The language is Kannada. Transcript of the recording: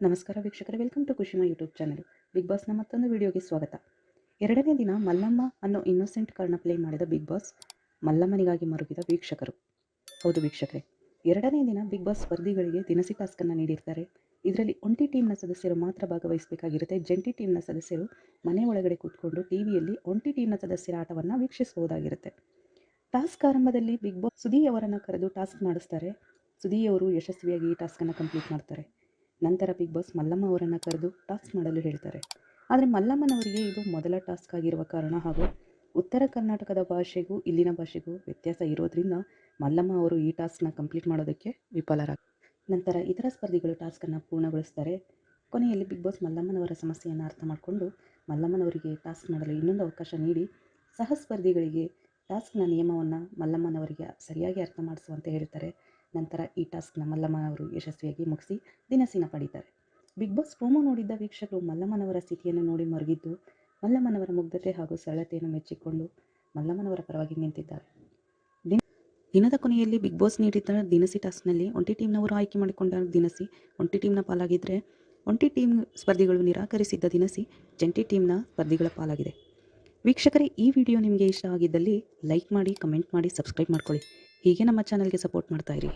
ನಮಸ್ಕಾರ ವೀಕ್ಷಕರೇ welcome to Kushima YouTube channel big ಬಾಸ್ನ ಮತ್ತೊಂದು ವಿಡಿಯೋಗೆ ಸ್ವಾಗತ. ಎರಡನೇ ದಿನ ಮಲ್ಲಮ್ಮ ಅನ್ನೋ ಇನ್ನೋಸೆಂಟ್ ಕಾರ್ಡ್ನ ಪ್ಲೇ ಮಾಡಿದ ಬಿಗ್ ಬಾಸ್ ಮಲ್ಲಮ್ಮನಿಗಾಗಿ ಮರುಗಿದ ವೀಕ್ಷಕರು. ಹೌದು ವೀಕ್ಷಕರೇ, ಎರಡನೇ ದಿನ ಬಿಗ್ ಬಾಸ್ ಸ್ಪರ್ಧಿಗಳಿಗೆ ದಿನಸಿ ಟಾಸ್ಕನ್ನು ನೀಡಿರ್ತಾರೆ. ಇದರಲ್ಲಿ ಒಂಟಿ ಟೀಮ್ನ ಸದಸ್ಯರು ಮಾತ್ರ ಭಾಗವಹಿಸಬೇಕಾಗಿರುತ್ತೆ. ಜಂಟಿ ಟೀಮ್ನ ಸದಸ್ಯರು ಮನೆ ಒಳಗಡೆ ಕೂತ್ಕೊಂಡು ಟಿವಿಯಲ್ಲಿ ಒಂಟಿ ಟೀಮ್ನ ಸದಸ್ಯರ ಆಟವನ್ನು ವೀಕ್ಷಿಸಬಹುದಾಗಿರುತ್ತೆ. ಟಾಸ್ಕ್ ಆರಂಭದಲ್ಲಿ ಬಿಗ್ ಬಾಸ್ ಸುದೀ ಅವರನ್ನು ಕರೆದು ಟಾಸ್ಕ್ ಮಾಡಿಸ್ತಾರೆ. ಸುದೀ ಅವರು ಯಶಸ್ವಿಯಾಗಿ ಈ ಟಾಸ್ಕನ್ನು ಕಂಪ್ಲೀಟ್ ಮಾಡ್ತಾರೆ. ನಂತರ ಬಿಗ್ ಬಾಸ್ ಮಲ್ಲಮ್ಮ ಅವರನ್ನು ಕರೆದು ಟಾಸ್ಕ್ ಮಾಡಲು ಹೇಳ್ತಾರೆ. ಆದರೆ ಮಲ್ಲಮ್ಮನವರಿಗೆ ಇದು ಮೊದಲ ಟಾಸ್ಕ್ ಆಗಿರುವ ಕಾರಣ ಹಾಗೂ ಉತ್ತರ ಕರ್ನಾಟಕದ ಭಾಷೆಗೂ ಇಲ್ಲಿನ ಭಾಷೆಗೂ ವ್ಯತ್ಯಾಸ ಇರೋದ್ರಿಂದ ಮಲ್ಲಮ್ಮ ಅವರು ಈ ಟಾಸ್ಕ್ನ ಕಂಪ್ಲೀಟ್ ಮಾಡೋದಕ್ಕೆ ವಿಫಲರಾಗ, ನಂತರ ಇತರ ಸ್ಪರ್ಧಿಗಳು ಟಾಸ್ಕನ್ನು ಪೂರ್ಣಗೊಳಿಸ್ತಾರೆ. ಕೊನೆಯಲ್ಲಿ ಬಿಗ್ ಬಾಸ್ ಮಲ್ಲಮ್ಮನವರ ಸಮಸ್ಯೆಯನ್ನು ಅರ್ಥ ಮಾಡಿಕೊಂಡು ಮಲ್ಲಮ್ಮನವರಿಗೆ ಟಾಸ್ಕ್ ಮಾಡಲು ಇನ್ನೊಂದು ಅವಕಾಶ ನೀಡಿ ಸಹ ಸ್ಪರ್ಧಿಗಳಿಗೆ ಟಾಸ್ಕ್ನ ನಿಯಮವನ್ನು ಮಲ್ಲಮ್ಮನವರಿಗೆ ಸರಿಯಾಗಿ ಅರ್ಥ ಮಾಡಿಸುವಂತೆ ಹೇಳ್ತಾರೆ. ನಂತರ ಈ ಟಾಸ್ಕ್ನ ಮಲ್ಲಮ್ಮನವರು ಯಶಸ್ವಿಯಾಗಿ ಮುಗಿಸಿ ದಿನಸಿನ ಪಡೀತಾರೆ. ಬಿಗ್ ಬಾಸ್ ಪ್ರೋಮೋ ನೋಡಿದ್ದ ವೀಕ್ಷಕರು ಮಲ್ಲಮ್ಮನವರ ಸ್ಥಿತಿಯನ್ನು ನೋಡಿ ಮರುಗಿದ್ದು, ಮಲ್ಲಮ್ಮನವರ ಮುಗ್ಧತೆ ಹಾಗೂ ಸರಳತೆಯನ್ನು ಮೆಚ್ಚಿಕೊಂಡು ಮಲ್ಲಮ್ಮನವರ ಪರವಾಗಿ ನಿಂತಿದ್ದಾರೆ. ದಿನ ದಿನದ ಕೊನೆಯಲ್ಲಿ ಬಿಗ್ ಬಾಸ್ ನೀಡಿದ್ದ ದಿನಸಿ ಟಾಸ್ಕ್ನಲ್ಲಿ ಒಂಟಿ ಟೀಮ್ನವರು ಆಯ್ಕೆ ಮಾಡಿಕೊಂಡ ದಿನಸಿ ಒಂಟಿ ಟೀಮ್ನ ಪಾಲಾಗಿದ್ದರೆ ಒಂಟಿ ಟೀಮ್ ಸ್ಪರ್ಧಿಗಳು ನಿರಾಕರಿಸಿದ್ದ ದಿನಸಿ ಜಂಟಿ ಟೀಮ್ನ ಸ್ಪರ್ಧಿಗಳ ಪಾಲಾಗಿದೆ. ವೀಕ್ಷಕರೇ, ಈ ವಿಡಿಯೋ ನಿಮಗೆ ಇಷ್ಟ ಆಗಿದ್ದಲ್ಲಿ ಲೈಕ್ ಮಾಡಿ, ಕಮೆಂಟ್ ಮಾಡಿ, ಸಬ್ಸ್ಕ್ರೈಬ್ ಮಾಡ್ಕೊಳ್ಳಿ. ಹೀಗೆ ನಮ್ಮ ಚಾನಲ್ಗೆ ಸಪೋರ್ಟ್ ಮಾಡ್ತಾ ಇರಿ.